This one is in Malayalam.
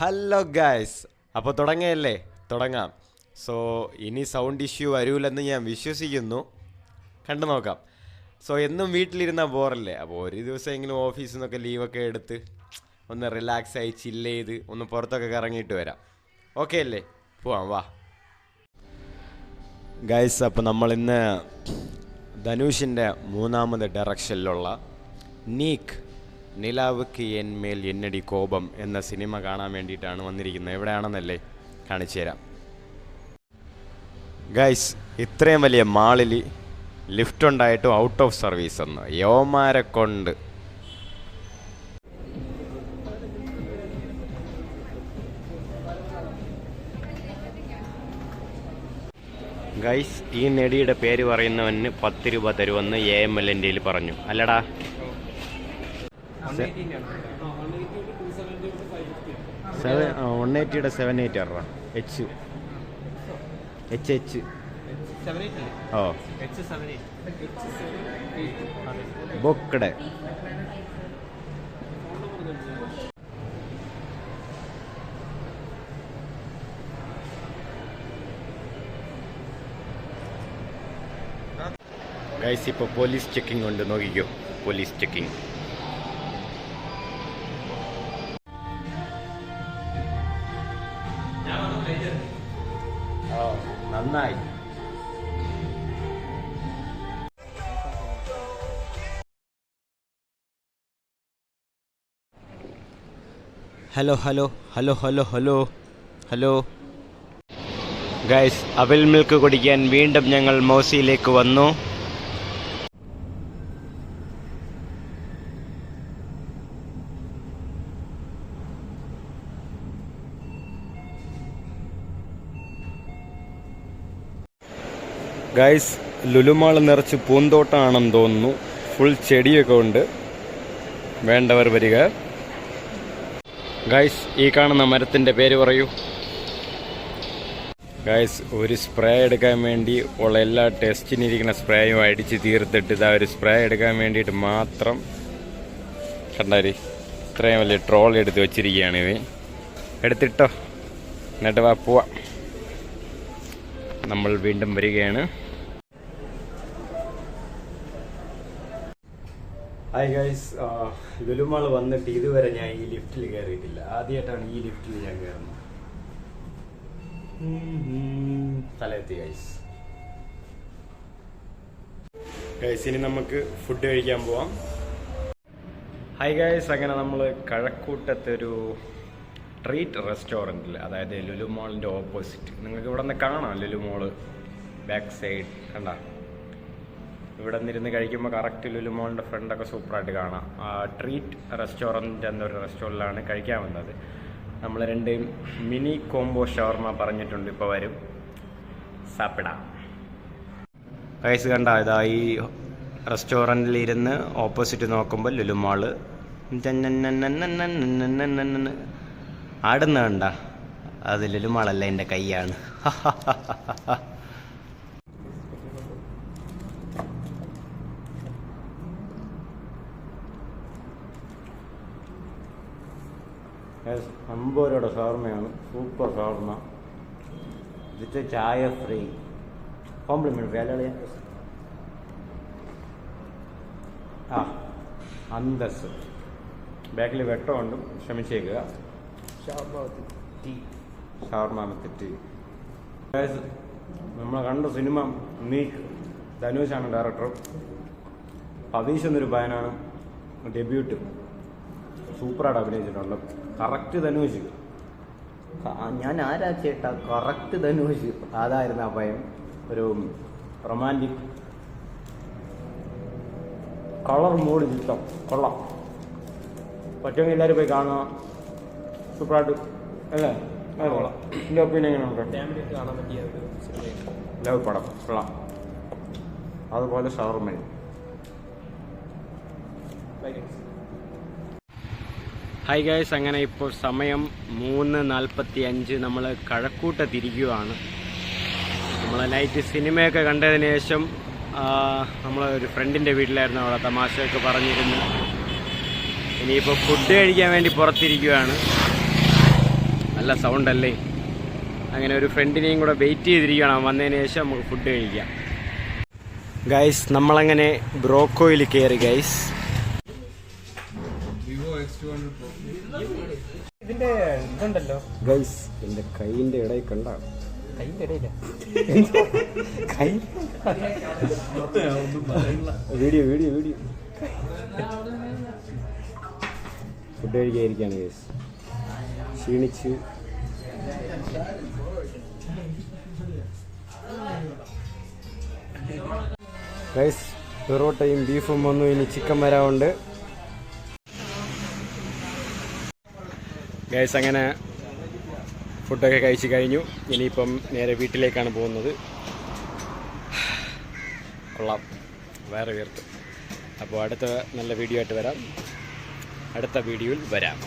ഹലോ ഗായ്സ് അപ്പോൾ തുടങ്ങിയല്ലേ? തുടങ്ങാം. സോ ഇനി സൗണ്ട് ഇഷ്യൂ വരൂലെന്ന് ഞാൻ വിശ്വസിക്കുന്നു. കണ്ടു നോക്കാം. സോ എന്നും വീട്ടിലിരുന്ന ബോറല്ലേ? അപ്പോൾ ഒരു ദിവസമെങ്കിലും ഓഫീസിൽ നിന്നൊക്കെ ലീവൊക്കെ എടുത്ത് ഒന്ന് റിലാക്സ് ആയി ചില്ല് ചെയ്ത് ഒന്ന് പുറത്തൊക്കെ കറങ്ങിയിട്ട് വരാം. ഓക്കെ അല്ലേ? പോവാം വാ. ഗൈസ് അപ്പോൾ നമ്മൾ ഇന്ന് ധനുഷിന്റെ മൂന്നാമത് ഡയറക്ഷനിലുള്ള നീക്ക് നിലാവുക്ക് എന്മേൽ എന്നടി കോപം എന്ന സിനിമ കാണാൻ വേണ്ടിയിട്ടാണ് വന്നിരിക്കുന്നത്. എവിടെയാണെന്നല്ലേ കാണിച്ചു തരാം. ഗൈസ് ഇത്രയും വലിയ മാളിൽ ലിഫ്റ്റ് ഉണ്ടായിട്ടും ഔട്ട് ഓഫ് സർവീസ് എന്ന് യോമാരെ കൊണ്ട്. ഗൈസ് ഈ നെടിയുടെ പേര് പറയുന്നവന് പത്ത് രൂപ തരുമെന്ന് എ എം എൽ എന്റെ പറഞ്ഞു. അല്ലടാ സെവൻ വൺ എയ്റ്റിയുടെ സെവൻ എയ്റ്റ് ആറാ എച്ച് എച്ച് എച്ച് ഓ. ബൊക്കടെ. ഗൈസ് ഇപ്പോൾ പോലീസ് ചെക്കിംഗ് ഉണ്ട്. നോക്കിക്കോ. പോലീസ് ചെക്കിംഗ് നന്നായി. Hello hello hello hello hello hello. Guys avil milk കുടിക്കാൻ വീണ്ടും ഞങ്ങൾ മോസിയിലേക്ക് വന്നു. ഗൈസ് ലുലുമാൾ നിറച്ച് പൂന്തോട്ടമാണെന്ന് തോന്നുന്നു. ഫുൾ ചെടിയൊക്കെ ഉണ്ട്. വേണ്ടവർ വരിക. ഗൈസ് ഈ കാണുന്ന മരത്തിന്റെ പേര് പറയൂ. ഗൈസ് ഒരു സ്പ്രേ എടുക്കാൻ വേണ്ടി ഉള്ള എല്ലാ ടെസ്റ്റിനിരിക്കുന്ന സ്പ്രേയും അടിച്ച് തീർത്തിട്ട് ഇതാ ഒരു സ്പ്രേ എടുക്കാൻ വേണ്ടിയിട്ട് മാത്രം കണ്ടാരി ഇത്രയും വലിയ ട്രോൾ എടുത്ത് വെച്ചിരിക്കുകയാണ് ഇവ എടുത്തിട്ടോ? എന്നിട്ട് വാ പോവാം. നമ്മൾ വീണ്ടും വരികയാണ്. ഹായ് ഗൈസ് ലുലുമാൾ വന്നിട്ട് ഇതുവരെ ഞാൻ ഈ ലിഫ്റ്റിൽ കയറിയിട്ടില്ല. ആദ്യമായിട്ടാണ് ഈ ലിഫ്റ്റിൽ ഞാൻ കയറുന്നത്. തലയെത്തി ഗൈസ് ഗൈസ് ഇനി നമുക്ക് ഫുഡ് കഴിക്കാൻ പോവാം. ഹായ് ഗൈസ് അങ്ങനെ നമ്മൾ കഴക്കൂട്ടത്തെ ഒരു ട്രീറ്റ് റെസ്റ്റോറന്റിൽ അതായത് ലുലു മോളിന്റെ ഓപ്പോസിറ്റ് നിങ്ങൾക്ക് ഇവിടെ നിന്ന് കാണാം ലുലു മോൾ ബാക്ക് സൈഡ് കണ്ട? ഇവിടെ നിന്നിരുന്ന് കഴിക്കുമ്പോൾ കറക്റ്റ് ലുലു മോളിന്റെ ഫ്രണ്ടൊക്കെ സൂപ്പറായിട്ട് കാണാം. ട്രീറ്റ് റെസ്റ്റോറന്റ് എന്നൊരു റെസ്റ്റോറന്റിലാണ് കഴിക്കാൻ വന്നത്. നമ്മൾ രണ്ട് മിനി കോംബോ ഷവർമ പറഞ്ഞിട്ടുണ്ട് ഇപ്പോൾ വരും. സാപ്പിടാം. കൈസ് കണ്ട ഇതാ ഈ ഇരുന്ന് ഓപ്പോസിറ്റ് നോക്കുമ്പോൾ ലുലുമാൾ ആടുന്ന കണ്ട? അതിലൊരു മളല്ല എന്റെ കൈയാണ്. അമ്പത് രൂപയുടെ ഷവർമയാണ്. സൂപ്പർ ഷവർമ. വിത്ത് ചായ ഫ്രീ കോംപ്ലിമെന്റ് വില ആ അന്തസ് ബാക്കിൽ വെട്ടമുണ്ട്. ക്ഷമിച്ചേക്കുക. ഷവർമ നമ്മൾ കണ്ട സിനിമ നീക്ക് ധനുഷാണ് ഡയറക്ടർ പതീഷ് എന്നൊരു പയനാണ് ഡെബ്യൂട്ട് സൂപ്പറായിട്ട് അഭിനയിച്ചിട്ടുണ്ട്. കറക്റ്റ് ധനുഷ്. ഞാൻ ആരാ ചേട്ടാ? കറക്റ്റ് ധനുഷ്. അതായിരുന്നു ആ ഭയം ഒരു റൊമാന്റിക് കളർ മൂഡ് ചിത്രം. കൊള്ളാം. പറ്റുമെങ്കിൽ എല്ലാവരും പോയി കാണുക. സൂപ്പറായിട്ട് അല്ലേ? എന്റെ ഒപ്പീനിയൻ എങ്ങനെയുണ്ട് ലവ് പടം. കൊള്ളാം. അതുപോലെ ഷവർമയും ഹായ് ഗൈസ് അങ്ങനെ ഇപ്പോൾ സമയം മൂന്ന് നാൽപ്പത്തി അഞ്ച് നമ്മൾ കഴക്കൂട്ടത്തിരിക്കുകയാണ് നമ്മൾ നൈറ്റ് സിനിമയൊക്കെ കണ്ടതിന് ശേഷം നമ്മൾ ഒരു ഫ്രണ്ടിന്റെ വീട്ടിലായിരുന്നു അവിടെ തമാശയൊക്കെ പറഞ്ഞിരുന്നു ഇനിയിപ്പോൾ ഫുഡ് കഴിക്കാൻ വേണ്ടി പുറത്തിരിക്കുകയാണ് നല്ല സൗണ്ട് അല്ലേ അങ്ങനെ ഒരു ഫ്രണ്ടിനെയും കൂടെ വെയിറ്റ് ചെയ്തിരിക്കണം വന്നതിന് ശേഷം നമുക്ക് ഫുഡ് കഴിക്കാം. ഗൈസ് നമ്മളങ്ങനെ ബ്രോക്കോയിൽ കയറി ഗൈസ് ഇതിന്റെ ഇതുണ്ടല്ലോ. ഗൈസ് എന്റെ കൈയിന്റെ ഇടയിൽ കണ്ട. Video video video. ഫുഡ് കഴിക്കാതിരിക്കാണ് ഗൈസ് ക്ഷീണിച്ച്. റൈസ് പെറോട്ടയും ബീഫും വന്നു. ഇനി ചിക്കൻ വരാറുണ്ട് ഗൈസ് അങ്ങനെ ഫുഡൊക്കെ കഴിച്ച് കഴിഞ്ഞു. ഇനിയിപ്പം നേരെ വീട്ടിലേക്കാണ് പോകുന്നത്. കൊള്ളാം. വേറെ വീർത്ത് അപ്പോൾ അടുത്ത നല്ല വീഡിയോ ആയിട്ട് വരാം. അടുത്ത വീഡിയോയിൽ വരാം.